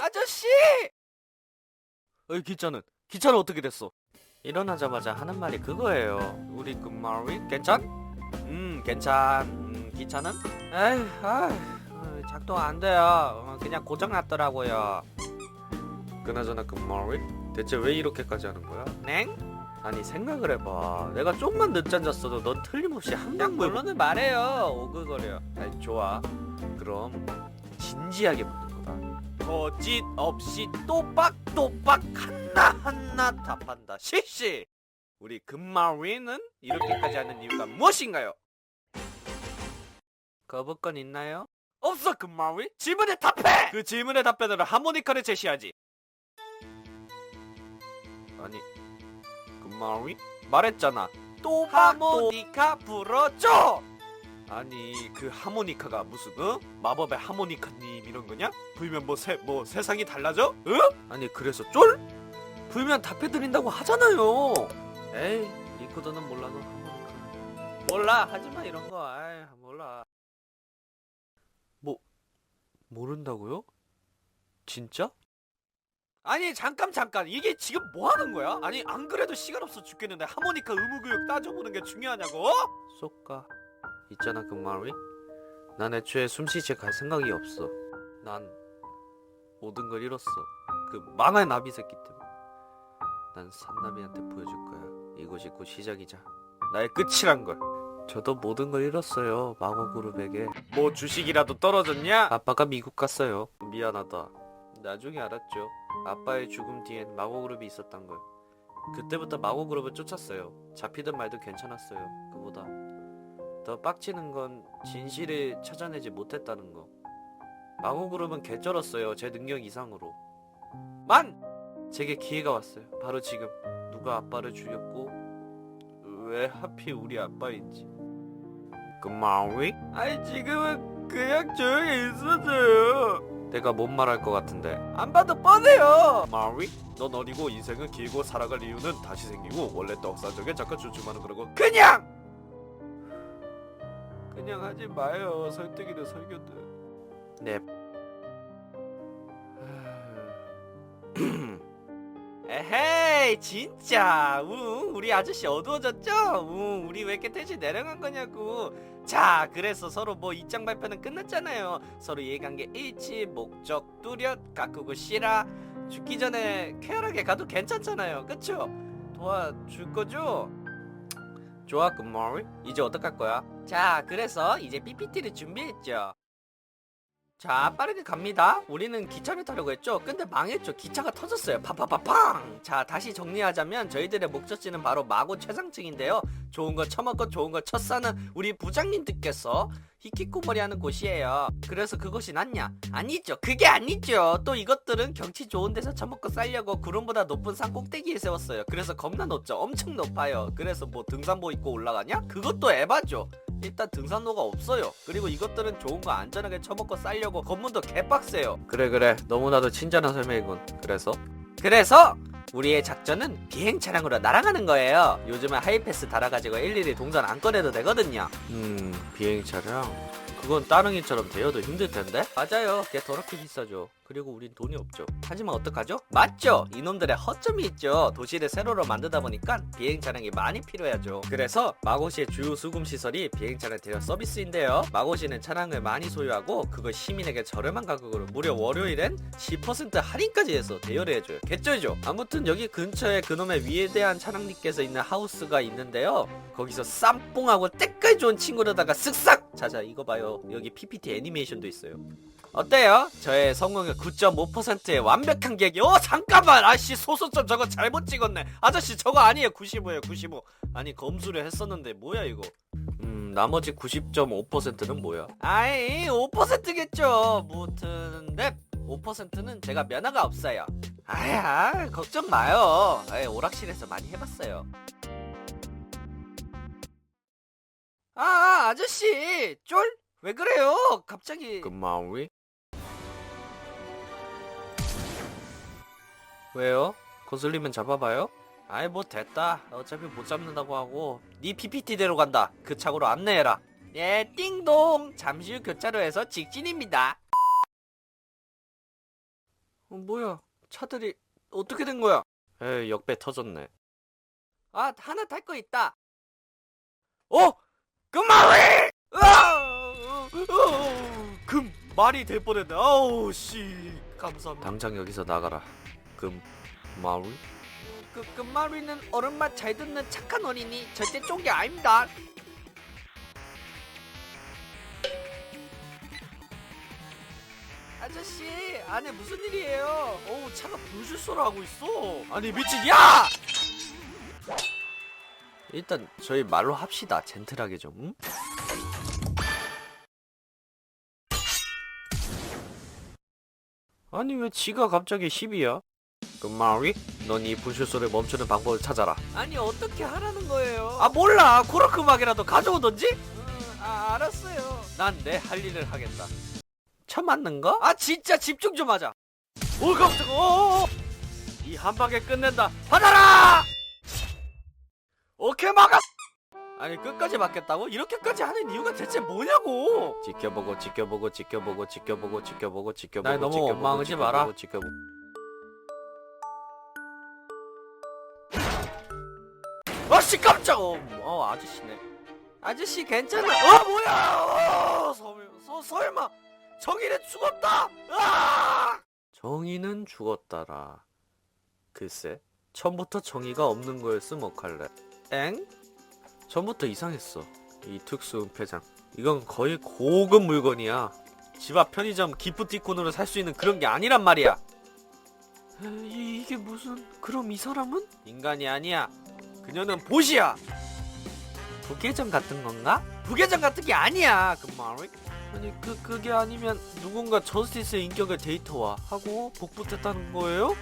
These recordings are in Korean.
아저씨! 어이 기차는 기차는 어떻게 됐어? 일어나자마자 하는 말이 그거예요. 우리 금마리 괜찮? 음 괜찮. 음, 기차는? 에이 아 작동 안 돼요. 어, 그냥 고장 났더라고요. 그나저나 금마리 대체 왜 이렇게까지 하는 거야? 냉? 아니 생각을 해봐. 내가 좀만 늦잠 잤어도 넌 틀림없이 한방 물론은 말해요. 오글거려. 아이 좋아. 그럼 진지하게 거짓 없이 또박또박 하나 하나 답한다. 실시. 우리 금마위는 이렇게까지 하는 이유가 무엇인가요? 거부권 있나요? 없어 금마위. 질문에 답해. 그 질문에 답변으로 하모니카를 제시하지. 아니 금마위 말했잖아. 또 하모니카 불어줘. 아니 그 하모니카가 무슨 어? 마법의 하모니카님 이런 거냐? 불면 뭐 세 뭐 세상이 달라져? 어? 아니 그래서 쫄? 불면 답해드린다고 하잖아요. 에이 리코더는 몰라도 하모니카. 몰라 하지마 이런 거. 아이 몰라. 뭐 모른다고요? 진짜? 아니 잠깐 잠깐 이게 지금 뭐 하는 거야? 아니 안 그래도 시간 없어 죽겠는데 하모니카 의무교육 따져보는 게 중요하냐고? 쏙가 있잖아 금마리 난 애초에 숨쉬지 갈 생각이 없어. 난 모든 걸 잃었어. 그 망할 나비 새끼 때문에. 난 산나비한테 보여줄 거야. 이것이 곧 시작이자. 나의 끝이란 걸. 저도 모든 걸 잃었어요 마고 그룹에게. 뭐 주식이라도 떨어졌냐? 아빠가 미국 갔어요. 미안하다. 나중에 알았죠. 아빠의 죽음 뒤엔 마고 그룹이 있었단 걸. 그때부터 마고 그룹을 쫓았어요. 잡히든 말든 괜찮았어요. 그보다 더 빡치는 건 진실을 찾아내지 못했다는 거. 마고 그룹은 개쩔었어요. 제 능력 이상으로. 만! 제게 기회가 왔어요. 바로 지금. 누가 아빠를 죽였고 왜 하필 우리 아빠인지. 금마위? 아니 지금은 그냥 조용히 있어줘요. 내가 뭔 말할 것 같은데 안 봐도 뻔해요. 마위? 넌 어리고 인생은 길고 살아갈 이유는 다시 생기고 원래 떡사적에 잠깐 주춤하는 거라고 그냥! 그냥 하지 마요. 설득이든 설교든. 네. 에헤이 진짜 우 우리 아저씨 어두워졌죠? 우 우리 왜 이렇게 대신 내려간 거냐고 자 그래서 서로 뭐 입장 발표는 끝났잖아요 서로 이해관계 일치 목적 뚜렷 가꾸고 씨라 죽기 전에 쾌활하게 가도 괜찮잖아요 그쵸? 도와줄 거죠? 좋아 굿모닝 이제 어떡할 거야? 자 그래서 이제 PPT를 준비했죠 자 빠르게 갑니다. 우리는 기차를 타려고 했죠? 근데 망했죠. 기차가 터졌어요. 파파파팡 자 다시 정리하자면 저희들의 목적지는 바로 마고 최상층인데요. 좋은 거 처먹고 좋은 거 첫사는 우리 부장님들께서 히키코모리 하는 곳이에요. 그래서 그것이 낫냐? 아니죠. 그게 아니죠. 또 이것들은 경치 좋은 데서 처먹고 살려고 구름보다 높은 산 꼭대기에 세웠어요. 그래서 겁나 높죠. 엄청 높아요. 그래서 뭐 등산복 입고 올라가냐? 그것도 에바죠 일단 등산로가 없어요. 그리고 이것들은 좋은 거 안전하게 처먹고 싸려고 검문도 개빡세요. 그래 그래 너무나도 친절한 설명이군. 그래서 그래서 우리의 작전은 비행 차량으로 날아가는 거예요. 요즘은 하이패스 달아가지고 일일이 동선 안 꺼내도 되거든요. 음 비행 차량 그건 따릉이처럼 대여도 힘들 텐데? 맞아요. 걔 더럽게 비싸죠. 그리고 우린 돈이 없죠. 하지만 어떡하죠? 맞죠! 이놈들의 허점이 있죠. 도시를 세로로 만들다 보니까 비행 차량이 많이 필요하죠. 그래서 마고시의 주요 수금 시설이 비행 차량 대여 서비스인데요. 마고시는 차량을 많이 소유하고 그걸 시민에게 저렴한 가격으로 무려 월요일엔 10% 할인까지 해서 대여를 해줘요. 개쩔죠? 아무튼 여기 근처에 그놈의 위대한 차량님께서 있는 하우스가 있는데요. 거기서 쌈뽕하고 때깔 좋은 친구로다가 쓱싹! 자자 이거 봐요. 여기 PPT 애니메이션도 있어요. 어때요? 저의 성공률 9.5%의 완벽한 계획이 어 잠깐만! 아씨 소소점 저거 잘못 찍었네. 아저씨 저거 아니에요. 95에요 95 아니 검수를 했었는데 뭐야 이거? 음 나머지 90.5%는 뭐야? 아이 5%겠죠. 무튼 네 5%는 제가 면허가 없어요. 아야 걱정 마요. 아이, 오락실에서 많이 해봤어요 아, 아저씨 쫄? 왜 그래요 갑자기 금마위 왜요? 거슬리면 잡아봐요? 아이 뭐 됐다 어차피 못 잡는다고 하고 네 PPT대로 간다 그 착으로 안내해라 예 띵동 잠시 후 교차로에서 직진입니다 어, 뭐야? 차들이 어떻게 된 거야? 에이, 역배 터졌네. 아, 하나 탈 거 있다. 어? 금말이! 금 말이 될 뻔했네. 아우 씨. 감사합니다. 당장 여기서 나가라. 금마리? 그 금마리는 어른말 잘 듣는 착한 어린이. 절대 쫀게 아닙니다. 아저씨 안에 무슨 일이에요? 어우 차가 불실소를 하고 있어. 아니 미친 야! 일단 저희 말로 합시다. 젠틀하게 좀. 응? 아니 왜 지가 갑자기 10이야? 금마리? 넌 이 분실소를 멈추는 방법을 찾아라. 아니 어떻게 하라는 거예요? 아 몰라. 코르크 막이라도 가져오던지? 아 알았어요. 난 내 할 일을 하겠다. 쳐 맞는 거? 아 진짜 집중 좀 하자. 오 깜짝아. 어, 이한 방에 끝낸다. 받아라! 오케이 막았. 아니 끝까지 맞겠다고? 이렇게까지 하는 이유가 대체 뭐냐고? 지켜보고 지켜보고 지켜보고 지켜보고 지켜보고 지켜보고 날 너무 지켜보고, 원망하지 지켜보고, 마라. 지켜보고. 아씨 깜짝! 어, 어 아저씨네. 아저씨 괜찮아? 어 뭐야? 어, 서, 서, 설마 정의는 죽었다! 아! 정의는 죽었다라. 글쎄, 처음부터 정의가 없는 거였음 어할래 엥? 처음부터 이상했어. 이 특수 은폐장. 이건 거의 고급 물건이야. 집 앞 편의점 기프티콘으로 살 수 있는 그런 게 아니란 말이야. 이, 이게 무슨 그럼 이 사람은? 인간이 아니야. 그녀는 보시야. 부계정 같은 건가? 부계정 같은 게 아니야. 그 말이? 아니 그 그게 아니면 누군가 저스티스의 인격을 데이터화 하고 복붙했다는 거예요?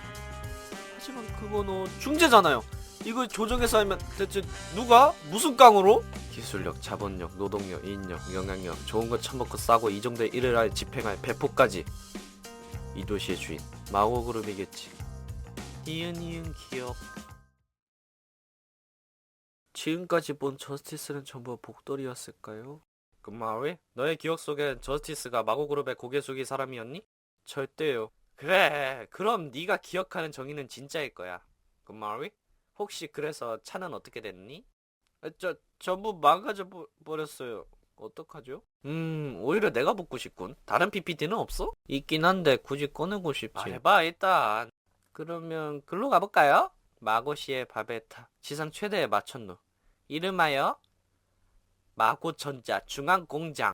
하지만 그건 어 중재잖아요. 이걸 조정해서 하면 대체 누가 무슨 깡으로? 기술력, 자본력, 노동력, 인력, 영향력, 좋은 거 처먹고 싸고 이 정도의 일을 할 집행할 배포까지 이 도시의 주인 마고그룹이겠지. 이은 이은 기억. 지금까지 본 저스티스는 전부 복돌이었을까요? 금마위? 너의 기억 속엔 저스티스가 마고그룹의 고개 숙이 사람이었니? 절대요. 그래, 그럼 네가 기억하는 정의는 진짜일 거야. 금마위? 혹시 그래서 차는 어떻게 됐니? 아, 저 전부 망가져 버, 버렸어요. 어떡하죠? 음, 오히려 내가 붙고 싶군. 다른 PPT는 없어? 있긴 한데 굳이 꺼내고 싶지. 아, 해봐 일단. 그러면 글로 가볼까요? 마고시의 바베타 지상 최대의 마천루 이름하여 마고전자 중앙공장